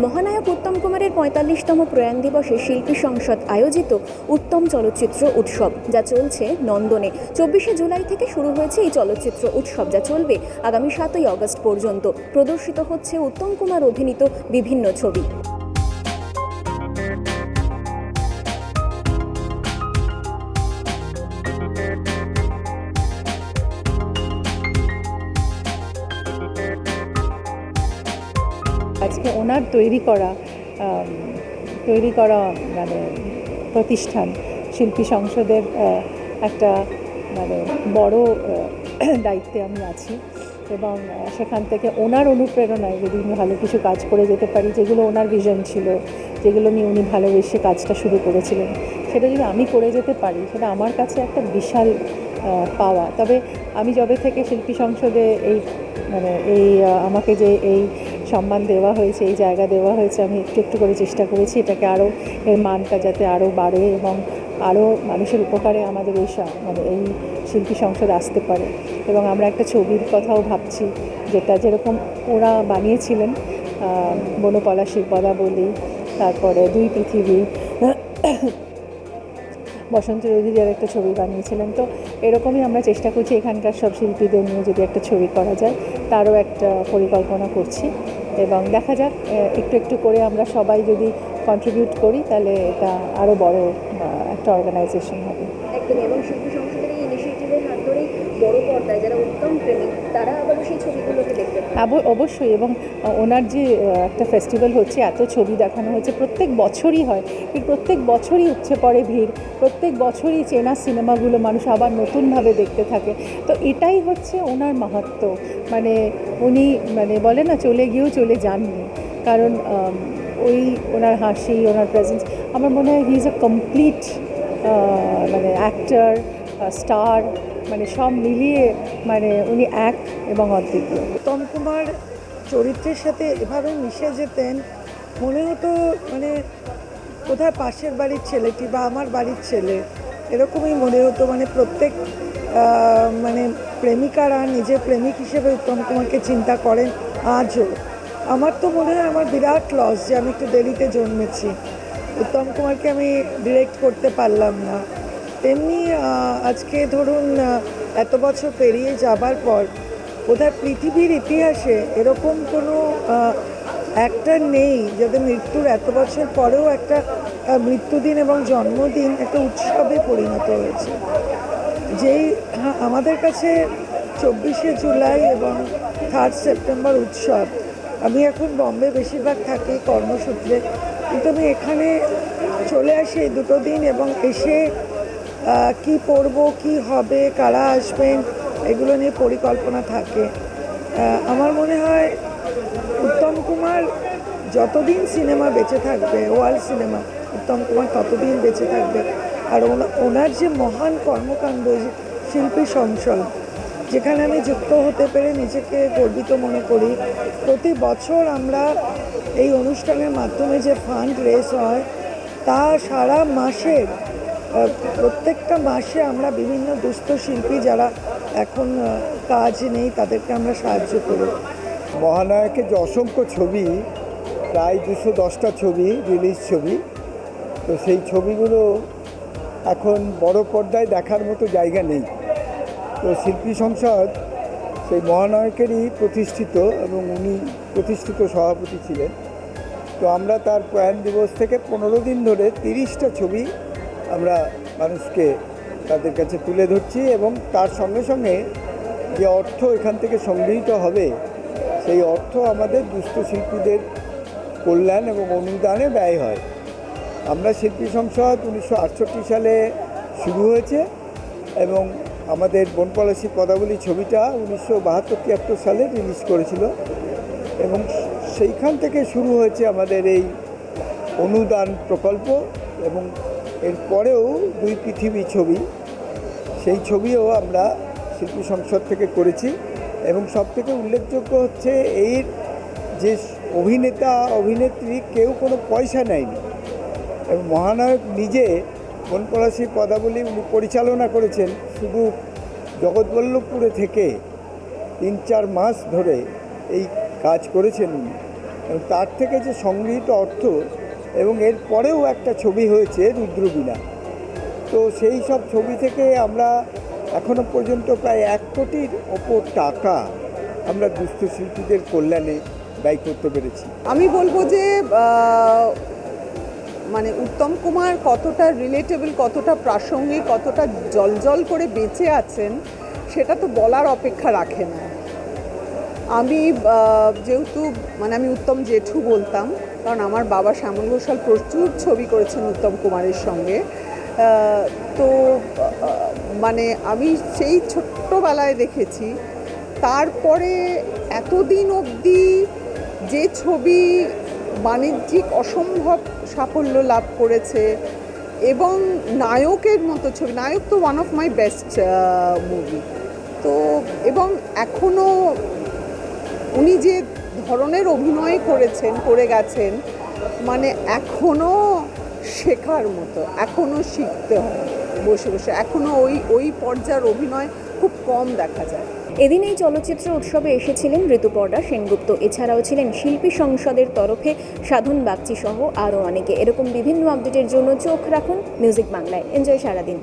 মহানায়ক উত্তম কুমারের পঁয়তাল্লিশতম প্রয়াণ দিবসে শিল্পী সংসদ আয়োজিত উত্তম চলচ্চিত্র উৎসব, যা চলছে নন্দনে। চব্বিশে জুলাই থেকে শুরু হয়েছে এই চলচ্চিত্র উৎসব, যা চলবে আগামী সাতই অগস্ট পর্যন্ত। প্রদর্শিত হচ্ছে উত্তম কুমার অভিনীত বিভিন্ন ছবি। ওনার তৈরি করা তৈরি করা মানে প্রতিষ্ঠান, শিল্পী সংসদের একটা মানে বড় দায়িত্বে আমি আছি এবং সেখান থেকে ওনার অনুপ্রেরণায় যদি উনি ভালো কিছু কাজ করে যেতে পারি, যেগুলো ওনার ভিশন ছিল, যেগুলো নিয়ে উনি ভালোবেসে কাজটা শুরু করেছিলেন, সেটা যদি আমি করে যেতে পারি, সেটা আমার কাছে একটা বিশাল পাওয়া। তবে আমি যবে থেকে শিল্পী সংসদে এই মানে এই আমাকে যে এই সম্মান দেওয়া হয়েছে এই জায়গা দেওয়া হয়েছে আমি একটু একটু করে চেষ্টা করেছি এটাকে আরও এর মানটা যাতে আরও বাড়ে এবং আরও মানুষের উপকারে আমাদের এই মানে এই শিল্পী সংসদ আসতে পারে। এবং আমরা একটা ছবির কথাও ভাবছি যেটা যেরকম ওরা বানিয়েছিলেন আহ, বনপলাশির পদাবলী তারপরে দুই পৃথিবী বসন্ত রোগীদের একটা ছবি বানিয়েছিলেন। তো এরকমই আমরা চেষ্টা করছি এখানকার সব শিল্পীদের নিয়ে যদি একটা ছবি করা যায়, তারও একটা পরিকল্পনা করছি। এবং দেখা যাক একটু একটু করে আমরা সবাই যদি কন্ট্রিবিউট করি, তাহলে এটা আরও বড় একটা অর্গানাইজেশন হবে। একদম এবং শিল্পী সংসদের এই ইনিশিয়েটিভের হাত ধরেই বড় পর্দায় যারা উত্তম প্রেমিক তারা আবারও সেই ছবিগুলোকে দেখতে অবশ্যই এবং ওনার যে একটা ফেস্টিভ্যাল হচ্ছে এত ছবি দেখানো হচ্ছে প্রত্যেক বছরই হয় প্রত্যেক বছরই উপচে পড়ে ভিড় প্রত্যেক বছরই চেনা সিনেমাগুলো মানুষ আবার নতুনভাবে দেখতে থাকে। তো এটাই হচ্ছে ওনার মাহাত্ম্য মানে উনি মানে বলে না চলে গিয়েও চলে যাননি। কারণ ওই ওনার হাসি ওনার প্রেজেন্স আমার মনে হয় হি ইজ আ কমপ্লিট মানে অ্যাক্টার স্টার মানে সব মিলিয়ে মানে উনি এক এবং অদ্বিতীয়। উত্তম কুমার চরিত্রের সাথে এভাবে মিশে যেতেন, মনে হতো মানে কোথায় পাশের বাড়ির ছেলেটি বা আমার বাড়ির ছেলে, এরকমই মনে হতো মানে প্রত্যেক মানে প্রেমিকারা নিজের প্রেমিক হিসেবে উত্তম কুমারকে চিন্তা করেন, আজও। আমার তো মনে হয় আমার বিরাট লস যে আমি একটু দেরিতে জন্মেছি। উত্তম কুমারকে আমি ডিরেক্ট করতে পারলাম না। তেমনি আজকে ধরুন এত বছর পেরিয়ে যাবার পর বোধহয় পৃথিবীর ইতিহাসে এরকম কোনো একটা নেই যাদের মৃত্যুর এত বছর পরেও একটা মৃত্যুদিন এবং জন্মদিন একটা উৎসবে পরিণত হয়েছে। যেই হ্যাঁ, আমাদের কাছে চব্বিশে জুলাই এবং থার্ড সেপ্টেম্বর উৎসব আমি এখন বম্বে বেশিরভাগ থাকি কর্মসূত্রে। কিন্তু আমি এখানে চলে আসি এই দুটো দিন এবং এসে কি পরব, কি হবে, কারা আসবেন, এগুলো নিয়ে পরিকল্পনা থাকে। আমার মনে হয় উত্তম কুমার যতদিন সিনেমা বেঁচে থাকবে, ওয়ার্ল্ড সিনেমা, উত্তম কুমার ততদিন বেঁচে থাকবে। আর ওনার যে মহান কর্মকাণ্ড, শিল্পী সংসদ যেখানে আমি যুক্ত হতে পেরে নিজেকে গর্বিত মনে করি। প্রতি বছর আমরা এই অনুষ্ঠানের মাধ্যমে যে ফান্ড রেস হয়, তা সারা মাসের প্রত্যেকটা মাসে আমরা বিভিন্ন দুস্থ শিল্পী যারা এখন কাজ নেই, তাদেরকে আমরা সাহায্য করি। মহানায়কের যে অসংখ্য ছবি, প্রায় দুশো দশটা ছবি রিলিজ ছবি, তো সেই ছবিগুলো এখন বড় পর্দায় দেখার মতো জায়গা নেই। তো শিল্পী সংসদ সেই মহানায়কেরই প্রতিষ্ঠিত এবং উনি প্রতিষ্ঠিত সভাপতি ছিলেন। তো আমরা তার প্রয়াণ দিবস থেকে পনেরো দিন ধরে তিরিশটা ছবি আমরা মানুষকে তাদের কাছে তুলে ধরছি এবং তার সঙ্গে সঙ্গে যে অর্থ এখান থেকে সংগৃহীত হবে, সেই অর্থ আমাদের দুস্থ শিল্পীদের কল্যাণ এবং অনুদানে ব্যয় হয়। আমরা শিল্পী সংসদ উনিশশো আটষট্টি সালে শুরু হয়েছে এবং আমাদের বনপলাশি পদাবলী ছবিটা উনিশশো বাহাত্তর তিয়াত্তর সালে রিলিজ করেছিল। এবং সেইখান থেকে শুরু হয়েছে আমাদের এই অনুদান প্রকল্প এবং এরপরেও দুই পৃথিবী ছবি। সেই ছবিও আমরা শিল্পী সংসদ থেকে করেছি এবং সবথেকে উল্লেখযোগ্য হচ্ছে এর যে অভিনেতা, অভিনেত্রী কেউ কোনো পয়সা নেয়নি। এবং মহানায়ক নিজে বনপলাশি পদাবলী উনি পরিচালনা করেছেন শুধু জগৎবল্লভপুরে থেকে তিন চার মাস ধরে এই কাজ করেছেন তার থেকে যে সংগৃহীত অর্থ এবং এর পরেও একটা ছবি হয়েছে রুদ্রবীণা। তো সেই সব ছবি থেকে আমরা এখনও পর্যন্ত প্রায় এক কোটির ওপর টাকা আমরা দুস্থ শিল্পীদের কল্যাণে ব্যয় করতে পেরেছি। আমি বলব যে মানে উত্তম কুমার কতটা রিলেটেবল কতটা প্রাসঙ্গিক, কতটা জলজল করে বেঁচে আছেন, সেটা তো বলার অপেক্ষা রাখে না। আমি যেহেতু মানে আমি উত্তম জেঠু বলতাম, কারণ আমার বাবা শ্যামল ঘোষাল প্রচুর ছবি করেছেন উত্তম কুমারের সঙ্গে। তো মানে আমি সেই ছোট্টবেলায় দেখেছি। তারপরে এতদিন অবধি যে ছবি বাণিজ্যিক অসম্ভব সাফল্য লাভ করেছে এবং নায়কের মতো ছবি, নায়ক তো one of my best movie তো এবং এখনও উনি যে ধরনের অভিনয় করেছেন, করে গেছেন মানে এখনও শেখার মতো এখনও শিখতে হয় বসে বসে এখনও ওই ওই পর্যায়ের অভিনয় খুব কম দেখা যায়। এদিন এই চলচ্চিত্র উৎসবে এসেছিলেন ঋতুপর্ণা সেনগুপ্ত। এছাড়াও ছিলেন শিল্পী সংসদের তরফে সাধন বাগচি সহ আরও অনেকে। এরকম বিভিন্ন আপডেটের জন্য চোখ রাখুন মিউজিক বাংলায়। এনজয় সারাদিন।